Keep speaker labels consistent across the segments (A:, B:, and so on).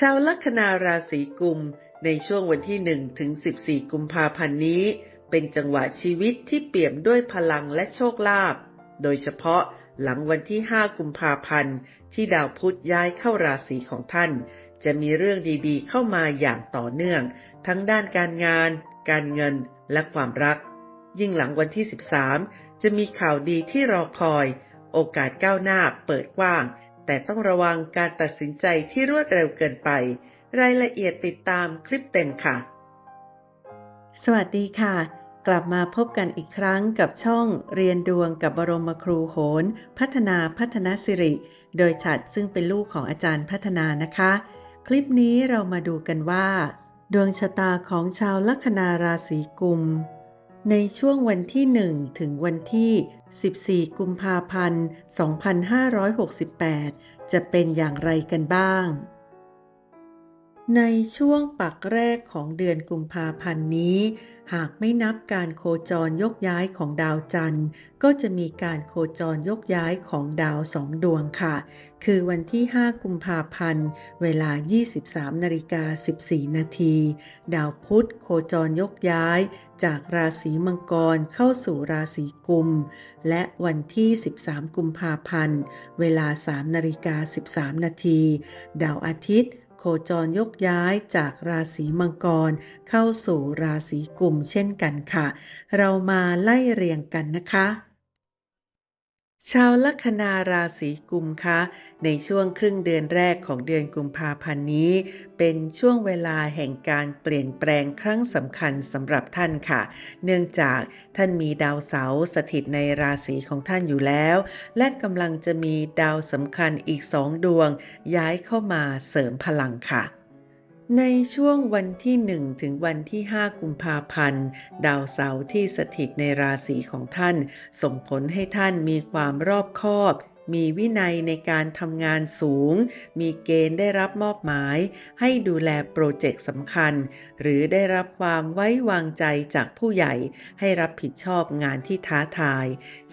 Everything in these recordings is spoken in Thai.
A: ชาวลัคนาราศีกุม ในช่วงวันที่1ถึง14กุมภาพันธ์นี้ เป็นจังหวะชีวิตที่เปี่ยมด้วยพลังและโชคลาภ โดยเฉพาะหลังวันที่5กุมภาพันธ์ ที่ดาวพุธย้ายเข้าราศีของท่าน จะมีเรื่องดีๆ เข้ามาอย่างต่อเนื่อง ทั้งด้านการงาน การเงินและความรัก ยิ่งหลังวันที่ 13 จะมีข่าวดีที่รอคอย โอกาสก้าวหน้าเปิดกว้าง แต่ต้องระวังการตัดสินใจที่รวดเร็วเกินไป รายละเอียดติดตามคลิปเต็มค่ะ
B: สวัสดีค่ะ กลับมาพบกันอีกครั้งกับช่องเรียนดวงกับบรมครูโหน พัฒนาพัฒนาสิริ โดยฉัดซึ่งเป็นลูกของอาจารย์พัฒนานะคะ คลิปนี้เรามาดูกันว่า ดวงชะตาของชาวลัคนาราศีกุม ในช่วงวันที่ 1 ถึงวันที่ 14 กุมภาพันธ์ 2568 จะเป็นอย่างไรกันบ้าง ในช่วงปักแรกของเดือนกุมภาพันธ์นี้ หากไม่นับการโคจรยกย้ายของดาวจันทร์ ก็จะมีการโคจรยกย้ายของดาวสองดวงค่ะ คือวันที่ 5 กุมภาพันธ์ เวลา 23นาฬิกา14 นาที ดาวพุธโคจรยกย้ายจากราศีมังกรเข้าสู่ราศีกุม และวันที่ 13 กุมภาพันธ์ เวลา 3 นาฬิกา 13 นาที ดาวอาทิตย์ จรยกย้ายจากราศีมังกร เข้าสู่ราศีกุมเช่นกันค่ะ เรามาไล่เรียงกันนะคะ ชาวลัคนาราศีกุมคะ ในช่วงครึ่งเดือนแรกของเดือนกุมภาพันธ์นี้ เป็นช่วงเวลาแห่งการเปลี่ยนแปลงครั้งสำคัญสำหรับท่านค่ะ เนื่องจากท่านมีดาวเสาร์สถิตในราศีของท่านอยู่แล้ว และกำลังจะมีดาวสำคัญอีกสองดวง ย้ายเข้ามาเสริมพลังค่ะ ในช่วงวันที่ 1 ถึงวันที่ 5 กุมภาพันธ์ ดาวเสาร์ที่สถิตในราศีของท่าน ส่งผลให้ท่านมีความรอบคอบ มีวินัยในการทำงานสูง มีเกณฑ์ได้รับมอบหมาย ให้ดูแลโปรเจกต์สำคัญ หรือได้รับความไว้วางใจจากผู้ใหญ่ ให้รับผิดชอบงานที่ท้าทาย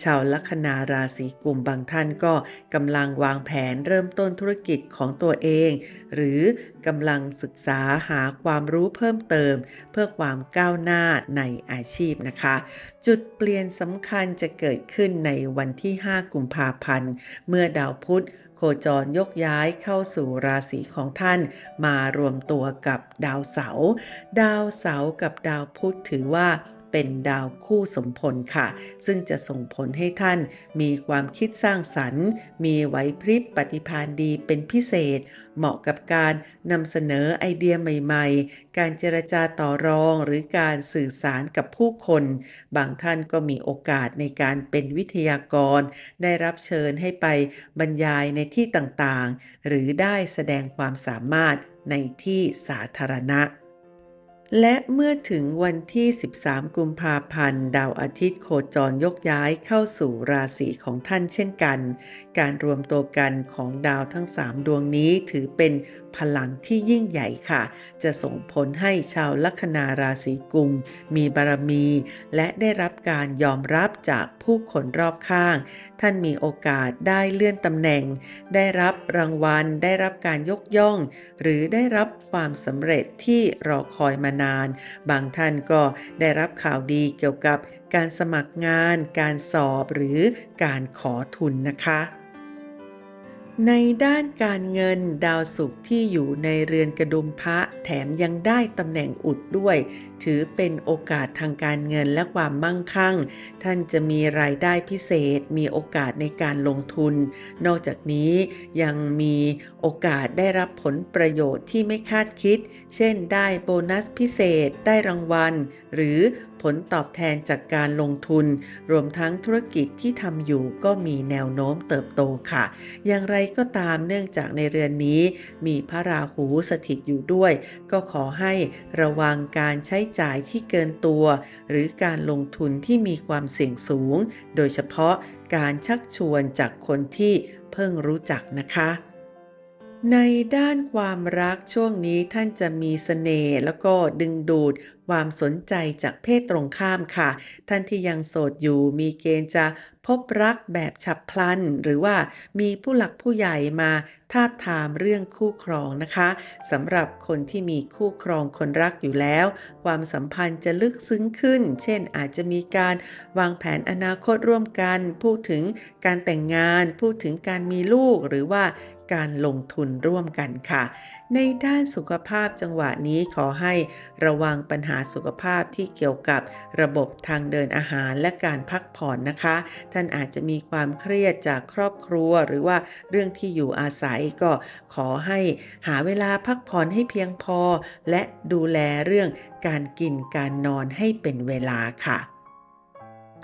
B: ชาวลัคนาราศีกุมบางท่านก็กำลังวางแผนเริ่มต้นธุรกิจของตัวเอง หรือกำลังศึกษาหาความรู้เพิ่มเติม เพื่อความก้าวหน้าในอาชีพนะคะ จุดเปลี่ยนสำคัญจะเกิดขึ้นในวันที่ 5 กุมภาพันธ์ เมื่อดาวพุธโคจรยกย้ายเข้าสู่ราศีของท่าน มารวมตัวกับดาวเสาร์ดาวเสาร์กับดาวพุธถือว่า เป็นดาวคู่สมพลค่ะ ซึ่งจะส่งผลให้ท่านมีความคิดสร้างสรรค์ มีไหวพริบปฏิภาณดีเป็นพิเศษ เหมาะกับการนำเสนอไอเดียใหม่ๆ การเจรจาต่อรองหรือการสื่อสารกับผู้คน บางท่านก็มีโอกาสในการเป็นวิทยากร ได้รับเชิญให้ไปบรรยายในที่ต่างๆ หรือได้แสดงความสามารถในที่สาธารณะ และเมื่อถึงวันที่ 13 กุมภาพันธ์ ดาวอาทิตย์โคจรยกย้ายเข้าสู่ราศีของท่านเช่นกัน การรวมตัวกันของดาวทั้ง 3 ดวงนี้ถือเป็น พลังที่ยิ่งใหญ่ค่ะ จะส่งผลให้ชาวลัคนาราศีกุม มีบารมี และได้รับการยอมรับจากผู้คนรอบข้าง ท่านมีโอกาสได้เลื่อนตำแหน่ง ได้รับรางวัล ได้รับการยกย่อง หรือได้รับความสำเร็จที่รอคอยมานาน บางท่านก็ได้รับข่าวดีเกี่ยวกับการสมัครงาน การสอบหรือการขอทุนนะคะ ในด้านการเงินดาวศุกร์ที่อยู่ในเรือนกระดุมพระแถมยังได้ตำแหน่งอุดด้วย ถือเป็นโอกาสทางการเงินและความมั่งคั่ง ท่านจะมีรายได้พิเศษ มีโอกาสในการลงทุน นอกจากนี้ยังมีโอกาสได้รับผลประโยชน์ที่ไม่คาดคิด เช่นได้โบนัสพิเศษได้รางวัล หรือผลตอบแทนจากการลงทุน รวมทั้งธุรกิจที่ทำอยู่ก็มีแนวโน้มเติบโตค่ะ อย่างไรก็ตามเนื่องจากในเรือนนี้ มีพระราหูสถิตอยู่ด้วย ก็ขอให้ระวังการใช้จ่ายที่เกินตัว หรือการลงทุนที่มีความเสี่ยงสูง โดยเฉพาะการชักชวนจากคนที่เพิ่งรู้จักนะคะ ในด้านความรักช่วงนี้ท่านจะมีเสน่ห์แล้วก็ดึงดูดความสนใจจากเพศตรงข้ามค่ะ ท่านที่ยังโสดอยู่มีเกณฑ์จะพบรักแบบฉับพลัน หรือว่ามีผู้หลักผู้ใหญ่มาทาบทามเรื่องคู่ครองนะคะสำหรับคนที่มีคู่ครองคนรักอยู่แล้ว ความสัมพันธ์จะลึกซึ้งขึ้น เช่นอาจจะมีการวางแผนอนาคตร่วมกัน พูดถึงการแต่งงาน พูดถึงการมีลูกหรือว่า การลงทุนร่วมกันค่ะ ในด้านสุขภาพจังหวะนี้ขอให้ระวังปัญหาสุขภาพที่เกี่ยวกับระบบทางเดินอาหารและการพักผ่อนนะคะ ท่านอาจจะมีความเครียดจากครอบครัวหรือว่าเรื่องที่อยู่อาศัยก็ขอให้หาเวลาพักผ่อนให้เพียงพอ และดูแลเรื่องการกินการนอนให้เป็นเวลาค่ะ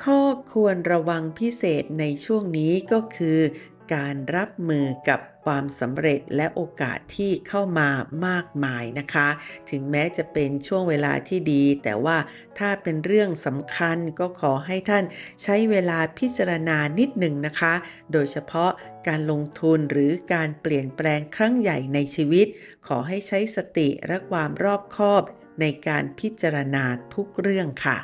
B: ข้อควรระวังพิเศษในช่วงนี้ก็คือ การรับมือกับความสำเร็จและโอกาสที่เข้ามามากมายนะคะ ถึงแม้จะเป็นช่วงเวลาที่ดี แต่ว่าถ้าเป็นเรื่องสำคัญก็ขอให้ท่านใช้เวลาพิจารณานิดหนึ่งนะคะ โดยเฉพาะการลงทุนหรือการเปลี่ยนแปลงครั้งใหญ่ในชีวิต ขอให้ใช้สติและความรอบคอบในการพิจารณาทุกเรื่องค่ะ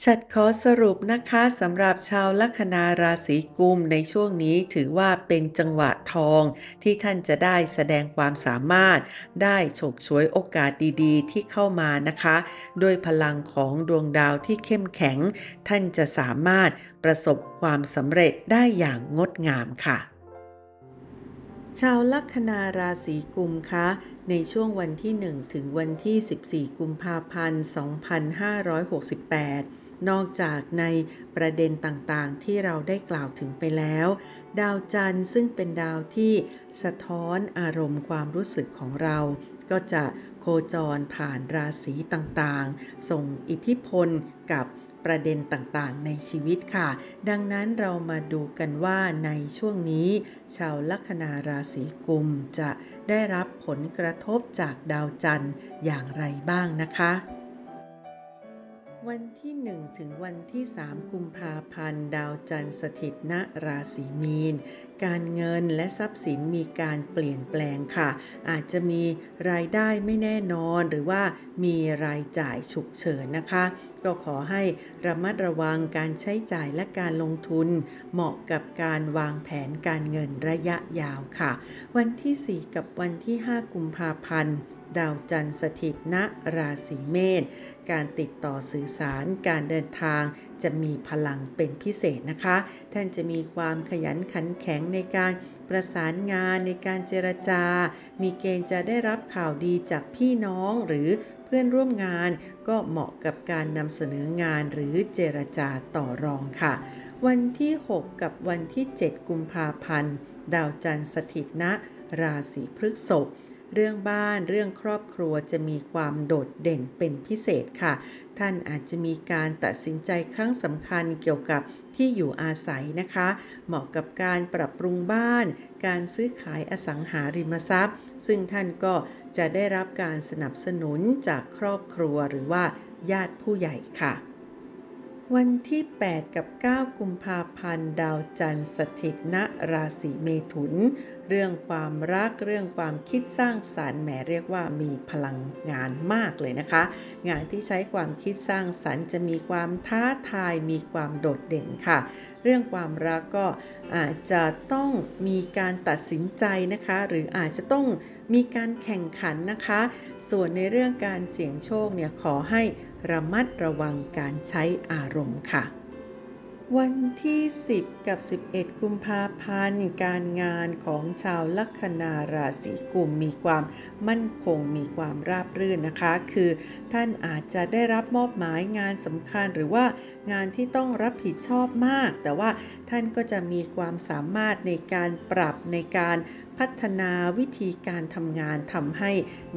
B: ฉัดขอสรุปนะคะสำหรับชาวลัคนาราศีกุมในช่วงนี้ถือว่าเป็นจังหวะทองที่ท่านจะได้แสดงความสามารถ ได้ฉกฉวยโอกาสดีๆ ที่เข้ามานะคะ ด้วยพลังของดวงดาวที่เข้มแข็ง ท่านจะสามารถประสบความสำเร็จได้อย่างงดงามค่ะชาวลัคนาราศีกุมคะ ในช่วงวันที่ 1 ถึงวันที่ 14 กุมภาพันธ์ 2568 นอกจากในประเด็นต่างๆ ที่เราได้กล่าวถึงไปแล้ว ดาวจันทร์ซึ่งเป็นดาวที่สะท้อนอารมณ์ความรู้สึกของเรา ก็จะโคจรผ่านราศีต่างๆ ส่งอิทธิพลกับประเด็นต่างๆ ในชีวิตค่ะ ดังนั้นเรามาดูกันว่าในช่วงนี้ ชาวลัคนาราศีกุมจะได้รับผลกระทบจากดาวจันทร์อย่างไรบ้างนะคะ วันที่1ถึงวันที่3กุมภาพันธ์ ดาวจันทร์สถิตณราศีมีน การเงินและทรัพย์สินมีการเปลี่ยนแปลงค่ะ อาจจะมีรายได้ไม่แน่นอนหรือว่ามีรายจ่ายฉุกเฉินนะคะ ก็ขอให้ระมัดระวังการใช้จ่ายและการลงทุน เหมาะกับการวางแผนการเงินระยะยาวค่ะ วันที่ 4 กับวันที่ 5 กุมภาพันธ์ ดาวจันทร์สถิตณราศีเมษการติดต่อสื่อสารการเดินทางจะมีพลังเป็นพิเศษนะคะ ท่านจะมีความขยันขันแข็งในการประสานงานในการเจรจา มีเกณฑ์จะได้รับข่าวดีจากพี่น้องหรือเพื่อนร่วมงานก็เหมาะกับการนำเสนองานหรือเจรจาต่อรองค่ะ วันที่ 6 กับวันที่ 7 กุมภาพันธ์ ดาวจันทร์สถิตณราศีพฤษภ เรื่องบ้านเรื่องครอบครัวจะมีความโดดเด่นเป็นพิเศษค่ะ ท่านอาจจะมีการตัดสินใจครั้งสำคัญเกี่ยวกับที่อยู่อาศัยนะคะ เหมาะกับการปรับปรุงบ้าน การซื้อขายอสังหาริมทรัพย์ ซึ่งท่านก็จะได้รับการสนับสนุนจากครอบครัวหรือว่าญาติผู้ใหญ่ค่ะ วันที่ 8 กับ 9 กุมภาพันธ์ ดาวจันทร์สถิตณราศีเมถุน เรื่องความรักเรื่องความคิดสร้างสารรค์แหมเรียกว่ามีพลังงานมากเลยนะคะ งานที่ใช้ความคิดสร้างสรรค์ จะมีความท้าทายมีความโดดเด่นค่ะ เรื่องความรักก็อาจจะต้องมีการตัดสินใจนะคะ หรืออาจจะต้องมีการแข่งขันนะคะ ส่วนในเรื่องการเสี่ยงโชคเนี่ยขอให้ ระมัดระวังการใช้อารมณ์ค่ะ วันที่ 10 กับ 11 กุมภาพันธ์ การงานของชาวลัคนาราศีกุมมีความมั่นคงมีความราบรื่นนะคะ คือท่านอาจจะได้รับมอบหมายงานสำคัญหรือว่างานที่ต้องรับผิดชอบมาก แต่ว่าท่านก็จะมีความสามารถในการปรับในการ พัฒนาวิธีการทำงานทำให้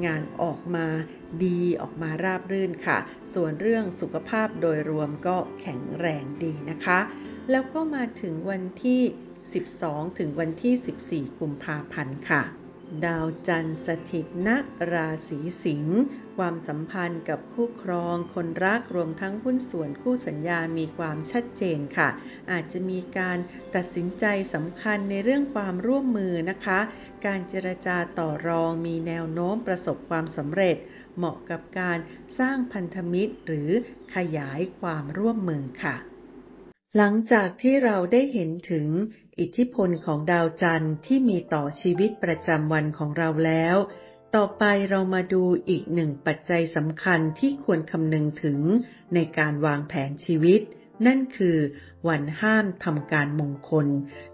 B: งานออกมาดีออกมาราบรื่นค่ะ ส่วนเรื่องสุขภาพโดยรวมก็แข็งแรงดีนะคะ แล้วก็มาถึงวันที่ 12 ถึงวันที่ 14 กุมภาพันธ์ค่ะ ดาวจันทร์สถิตณราศีสิงห์ความสัมพันธ์กับคู่ครอง คนรักรวมทั้งหุ้นส่วนคู่สัญญามีความชัดเจนค่ะ อาจจะมีการตัดสินใจสำคัญในเรื่องความร่วมมือนะคะ การเจรจาต่อรองมีแนวโน้มประสบความสำเร็จ เหมาะกับการสร้างพันธมิตรหรือขยายความร่วมมือค่ะหลังจากที่เราได้เห็นถึง อิทธิพลของดาวจันทร์ที่มีต่อชีวิตประจำวันของเราแล้ว ต่อไปเรามาดูอีกหนึ่งปัจจัยสำคัญที่ควรคำนึงถึงในการวางแผนชีวิต นั่นคือวันห้ามทำการมงคล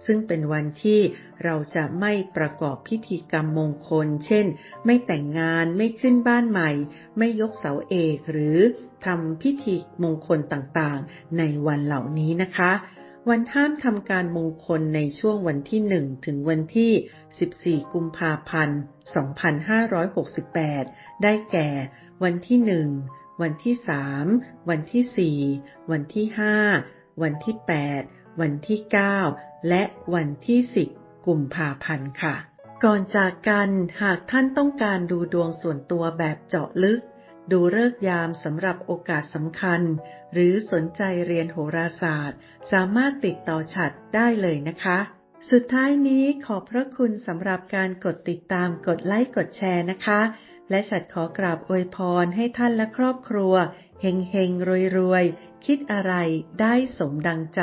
B: ซึ่งเป็นวันที่เราจะไม่ประกอบพิธีกรรมมงคล เช่น ไม่แต่งงานไม่ขึ้นบ้านใหม่ ไม่ยกเสาเอกหรือทำพิธีมงคลต่างๆ ในวันเหล่านี้นะคะ วันห้ามทำการมงคลในช่วงวันที่ 1 ถึงวันที่ 14 กุมภาพันธ์ 2568 ได้แก่ วันที่ 1 วันที่ 3 วันที่ 4 วันที่ 5 วันที่ 8 วันที่ 9 และวันที่ 10 กุมภาพันธ์ค่ะ ก่อนจากกัน หากท่านต้องการดูดวงส่วนตัวแบบเจาะลึก ดูเลิกยามสำหรับโอกาสสำคัญ หรือสนใจเรียนโหราศาสตร์ สามารถติดต่อฉัดได้เลยนะคะ สุดท้ายนี้ขอบพระคุณสำหรับการกดติดตามกดไลค์กดแชร์นะคะ และฉัดขอกราบอวยพรให้ท่านและครอบครัวเฮงเฮงรวยรวยคิดอะไรได้สมดังใจ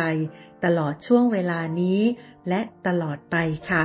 B: ตลอดช่วงเวลานี้ และตลอดไปค่ะ